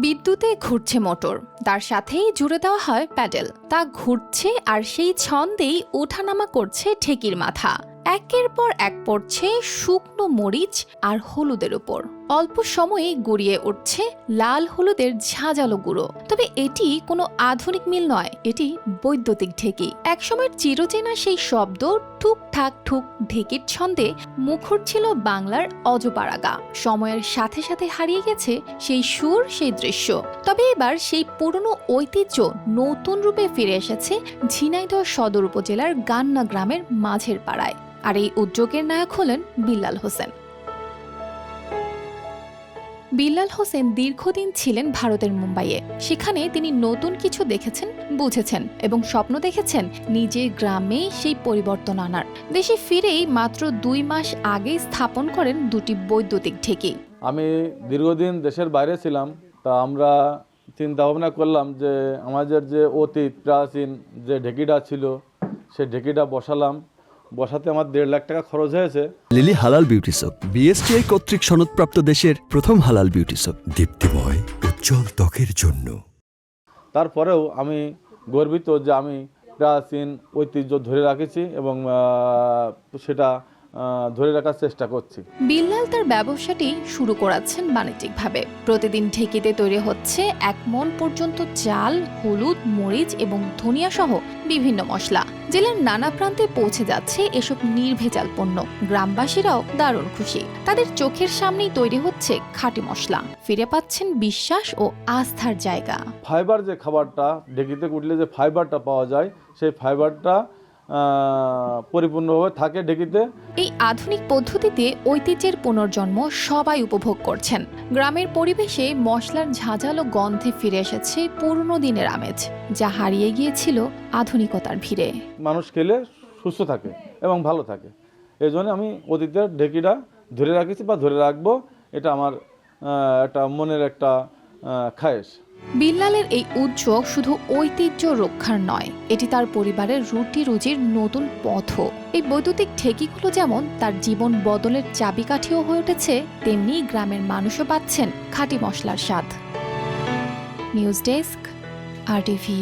বিদ্যুতে ঘুরছে মোটর। তার সাথেই জুড়ে দেওয়া হয় প্যাডেল। তা ঘুরছে আর সেই ছন্দেই ওঠানামা করছে ঠেকির মাথা। একের পর এক পড়ছে শুকনো মরিচ আর হলুদের উপর। অল্প সময়ে গড়িয়ে উঠছে লাল হলুদের ঝাঁঝালো গুঁড়ো। তবে এটি কোনো আধুনিক মিল নয়, এটি বৈদ্যুতিক ঢেকি। একসময়ের চিরচেনা সেই শব্দ ঠুক ঠাক ঠুক ঢেকির ছন্দে মুখর ছিল বাংলার অজপাড়াগা। সময়ের সাথে সাথে হারিয়ে গেছে সেই সুর, সেই দৃশ্য। তবে এবার সেই পুরনো ঐতিহ্য নতুন রূপে ফিরে এসেছে ঝিনাইদহ সদর উপজেলার গান্না গ্রামের মাঝের পাড়ায়। আর এই উদ্যোগের নায়ক হলেন বিল্লাল হোসেন। বিল্লাল হোসেন দীর্ঘদিন ছিলেন ভারতের মুম্বাইয়ে। সেখানে তিনি নতুন কিছু দেখেছেন, বুঝেছেন এবং স্বপ্ন দেখেছেন নিজের গ্রামে সেই পরিবর্তন আনার। দেশে ফিরেই মাত্র দুই মাস আগে স্থাপন করেন দুটি বৈদ্যুতিক ঢেকি। আমি দীর্ঘদিন দেশের বাইরে ছিলাম, তা আমরা চিন্তা ভাবনা করলাম যে আমাদের যে অতীত, প্রাচীন যে ঢেকিটা ছিল সেই ঢেকিটা বসালাম। বসাতে আমার দেড় লাখ টাকা খরচ হয়েছে। লিলি হালাল বিউটি সোপ বিএসটিআই কর্তৃক সনদপ্রাপ্ত দেশের প্রথম হালাল বিউটি সোপ দীপ্তিময় উজ্জ্বল ত্বকের জন্য। তারপরেও আমি গর্বিত যে আমি প্রাচীন ঐতিহ্য ধরে রাখেছি এবং সেটা ধরে রাখার চেষ্টা করছি। বিল্লাল তার ব্যবসাটি শুরু করাচ্ছেন বাণিজ্যিকভাবে। প্রতিদিন ঢেকিতে তৈরি হচ্ছে এক মন পর্যন্ত চাল হলুদ মরিচ এবং ধনিয়া সহ বিভিন্ন মশলা। জেলার নানা প্রান্তে পৌঁছে যাচ্ছে এসব নির্ভেজাল পণ্য। গ্রামবাসীরাও দারুণ খুশি। তাদের চোখের সামনেই তৈরি হচ্ছে খাঁটি মশলা। ফিরে পাচ্ছেন বিশ্বাস ও আস্থার জায়গা। ফাইবার যে খাবারটা ঢেকিতে কুটলে যে ফাইবারটা পাওয়া যায় সেই ফাইবারটা পরিপূর্ণভাবে থাকে ঢেকিতে। এই আধুনিক পদ্ধতিতে ঐতিহ্যের পুনর্জন্ম সবাই উপভোগ করছেন। গ্রামের পরিবেশে মশলার ঝাঁঝালো গন্ধে ফিরে এসেছে পুরনো দিনের আমেজ, যা হারিয়ে গিয়েছিল আধুনিকতার ভিড়ে। মানুষ খেলে সুস্থ থাকে এবং ভালো থাকে। এই জন্য আমি অতীতের ঢেকিটা ধরে রাখেছি বা ধরে রাখব, এটা আমার একটা মনের একটা বিল্লালের এই উদ্যোগ শুধু ঐতিহ্য রক্ষার নয়, এটি তার পরিবারের রুটি রুজির নতুন পথও। এই বৈদ্যুতিক ঠেকিগুলো যেমন তার জীবন বদলের চাবিকাঠিও হয়ে উঠেছে, তেমনি গ্রামের মানুষও পাচ্ছেন খাঁটি মশলার স্বাদ। নিউজ ডেস্ক, আর টিভি